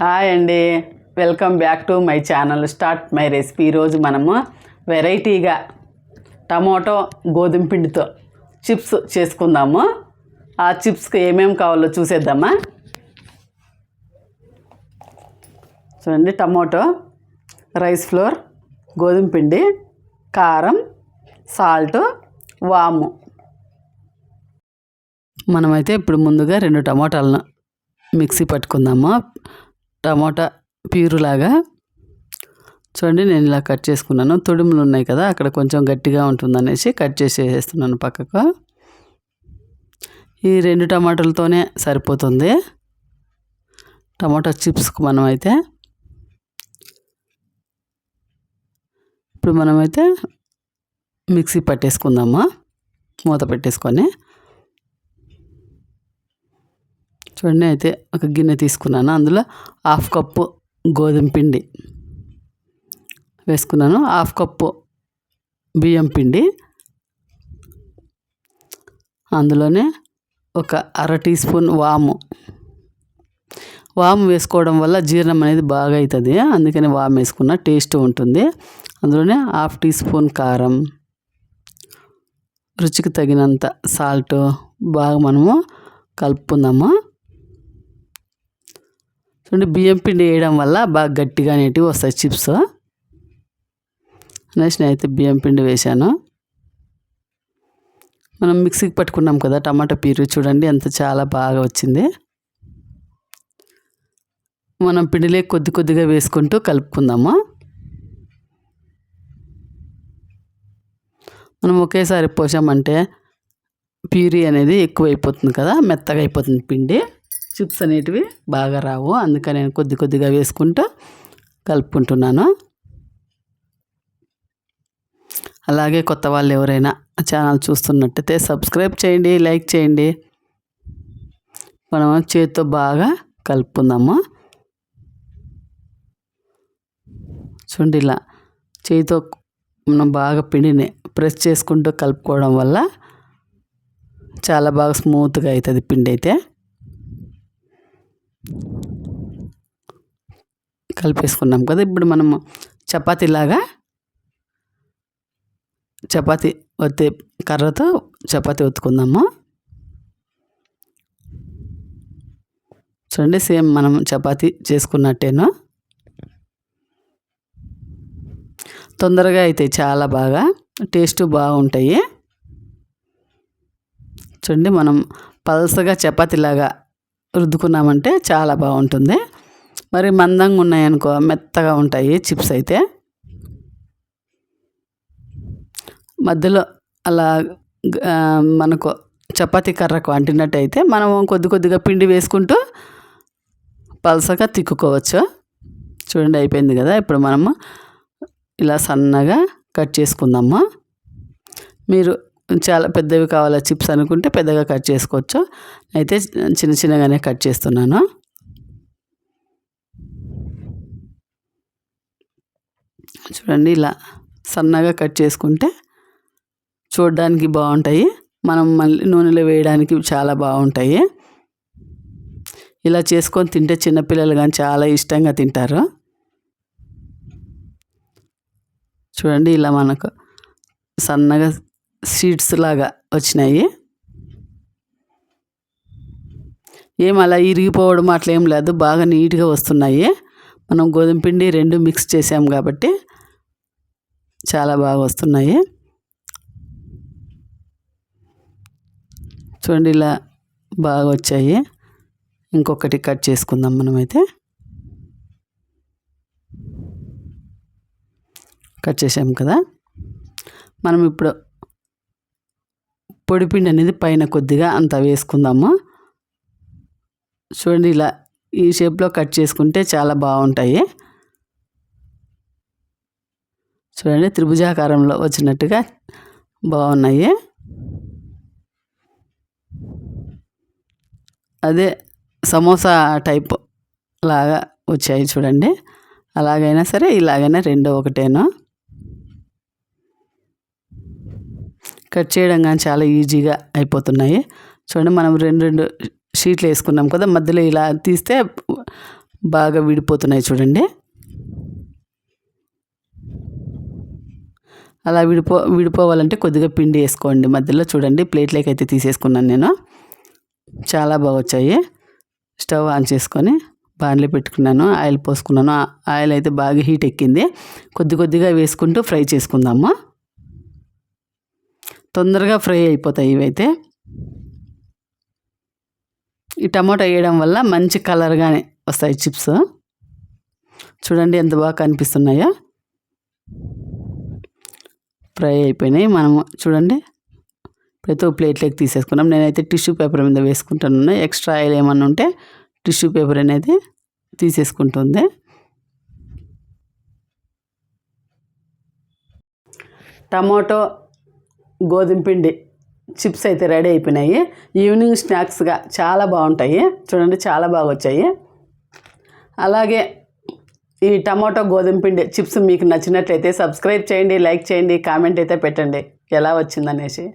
Hi అండి. Welcome back to my channel start my recipe. ఈరోజు మనము వెరైటీగా టమాటో గోధుమ పిండితో చిప్స్ చేసుకుందాము. ఆ చిప్స్కి ఏమేమి కావాలో చూసేద్దామా? చూడండి టమాటో రైస్ ఫ్లోర్ గోధుమ పిండి కారం సాల్ట్ వాము. మనమైతే ఇప్పుడు ముందుగా రెండు టమాటాలను మిక్సీ పట్టుకుందాము. టమాటా ప్యూరులాగా. చూడండి నేను ఇలా కట్ చేసుకున్నాను. తొడుములు ఉన్నాయి కదా అక్కడ కొంచెం గట్టిగా ఉంటుందనేసి కట్ చేసేస్తున్నాను పక్కకు. ఈ రెండు టమాటాలతోనే సరిపోతుంది. టమాటా చిప్స్కి మనమైతే. ఇప్పుడు మనమైతే మిక్సీ పట్టేసుకుందాము? మూత పెట్టేసుకొని. చూడండి అయితే ఒక గిన్నె తీసుకున్నాను. అందులో హాఫ్ కప్పు గోధుమ పిండి వేసుకున్నాను. హాఫ్ కప్పు బియ్యం పిండి అందులోనే ఒక అర టీ స్పూన్ వాము. వాము వేసుకోవడం వల్ల జీర్ణం అనేది బాగా అవుతుంది అందుకని వాము వేసుకున్న టేస్ట్ ఉంటుంది. అందులోనే హాఫ్ టీ స్పూన్ కారం రుచికి తగినంత సాల్ట్ బాగా మనము కలుపుకుందాము. చూడండి బియ్యం పిండి వేయడం వల్ల బాగా గట్టిగా అనేటివి వస్తాయి చిప్స్. నెక్స్ట్ నేనైతే బియ్యం పిండి వేశాను. మనం మిక్సీకి పట్టుకున్నాం కదా టమాటా పీరు చూడండి ఎంత చాలా బాగా వచ్చింది. మనం పిండిలే కొద్ది కొద్దిగా వేసుకుంటూ కలుపుకుందాము. మనం ఒకేసారి పోసామంటే ప్యూరీ అనేది ఎక్కువ అయిపోతుంది కదా మెత్తగా అయిపోతుంది పిండి. చిప్స్ అనేటివి బాగా రావు. అందుకని నేను కొద్ది కొద్దిగా వేసుకుంటూ కలుపుకుంటున్నాను. అలాగే కొత్త వాళ్ళు ఎవరైనా ఛానల్ చూస్తున్నట్టయితే సబ్స్క్రైబ్ చేయండి లైక్ చేయండి. మనం చేతితో బాగా కలుపుకుందాము. చూడండి ఇలా చేతితో మనం బాగా పిండిని ప్రెస్ చేసుకుంటూ కలుపుకోవడం వల్ల చాలా బాగా స్మూత్గా అవుతుంది పిండి అయితే కలిపేసుకున్నాం కదా. ఇప్పుడు మనము చపాతీలాగా చపాతీ ఒత్తే కర్రతో చపాతీ ఒత్తుకుందాము. చూడండి సేమ్ మనం చపాతీ చేసుకున్నట్టేను? తొందరగా అయితే చాలా బాగా. టేస్ట్ బాగుంటాయి. చూడండి మనం పల్సగా చపాతీలాగా రుద్దుకున్నామంటే చాలా బాగుంటుంది. మరి మందంగా ఉన్నాయనుకో మెత్తగా ఉంటాయి చిప్స్ అయితే. మధ్యలో అలా మనకు చపాతీ కర్రకు అంటినట్టయితే మనం కొద్ది కొద్దిగా పిండి వేసుకుంటూ పలసగా తిక్కుకోవచ్చు. చూడండి అయిపోయింది కదా ఇప్పుడు మనము ఇలా సన్నగా కట్ చేసుకుందాము. మీరు చాలా పెద్దవి కావాలా చిప్స్ అనుకుంటే పెద్దగా కట్ చేసుకోవచ్చు. అయితే చిన్న చిన్నగానే కట్ చేస్తున్నాను. చూడండి ఇలా సన్నగా కట్ చేసుకుంటే చూడడానికి బాగుంటాయి. మనం మళ్ళీ నూనెలో వేయడానికి చాలా బాగుంటాయి. ఇలా చేసుకొని తింటే చిన్నపిల్లలు కానీ చాలా ఇష్టంగా తింటారు. చూడండి ఇలా మనకు సన్నగా సీడ్స్ లాగా వచ్చినాయి. ఏం అలా ఇరిగిపోవడం అట్లా ఏం లేదు బాగా నీట్గా వస్తున్నాయి. మనం గోధుమ పిండి రెండు మిక్స్ చేసాం కాబట్టి చాలా బాగా వస్తున్నాయి. చూడండి ఇలా బాగా వచ్చాయి. ఇంకొకటి కట్ చేసుకుందాం మనమైతే. కట్ చేసాం కదా. మనం ఇప్పుడు పొడిపిండి అనేది పైన కొద్దిగా అంత వేసుకుందాము. చూడండి ఇలా ఈ షేప్లో కట్ చేసుకుంటే చాలా బాగుంటాయి. చూడండి త్రిభుజాకారంలో వచ్చినట్టుగా బాగున్నాయి. అదే సమోసా టైప్ లాగా వచ్చాయి చూడండి. అలాగైనా సరే ఇలాగైనా రెండో ఒకటేనో. కట్ చేయడం కానీ చాలా ఈజీగా అయిపోతున్నాయి. చూడండి మనం రెండు రెండు షీట్లు వేసుకున్నాం కదా మధ్యలో ఇలా తీస్తే బాగా విడిపోతున్నాయి చూడండి. అలా విడిపో విడిపోవాలంటే కొద్దిగా పిండి వేసుకోండి మధ్యలో చూడండి ప్లేట్లోకి అయితే తీసేసుకున్నాను నేను. చాలా బాగా వచ్చాయి. స్టవ్ ఆన్ చేసుకొని బాణలి పెట్టుకున్నాను ఆయిల్ పోసుకున్నాను. ఆయిల్ అయితే బాగా హీట్ ఎక్కింది. కొద్ది కొద్దిగా వేసుకుంటూ ఫ్రై చేసుకుందాము. తొందరగా ఫ్రై అయిపోతాయి ఇవైతే. ఈ టమాటా వేయడం వల్ల మంచి కలర్గానే వస్తాయి చిప్స్. చూడండి ఎంత బాగా కనిపిస్తున్నాయో. ఫ్రై అయిపోయినాయి. మనము చూడండి. ప్రతి ఒక్క ప్లేట్లోకి తీసేసుకున్నాం. నేనైతే టిష్యూ పేపర్ మీద వేసుకుంటాను ఎక్స్ట్రా ఆయిల్ ఏమన్నా ఉంటే టిష్యూ పేపర్ అనేది తీసేసుకుంటుంది. టమాటో గోధుమ పిండి చిప్స్ అయితే రెడీ అయిపోయినాయి. ఈవినింగ్ స్నాక్స్గా చాలా బాగుంటాయి. చూడండి చాలా బాగా వచ్చాయి. అలాగే ఈ టమాటో గోధుమ పిండి చిప్స్ మీకు నచ్చినట్లయితే సబ్స్క్రైబ్ చేయండి లైక్ చేయండి కామెంట్ అయితే పెట్టండి. ఎలా వచ్చిందనేసి.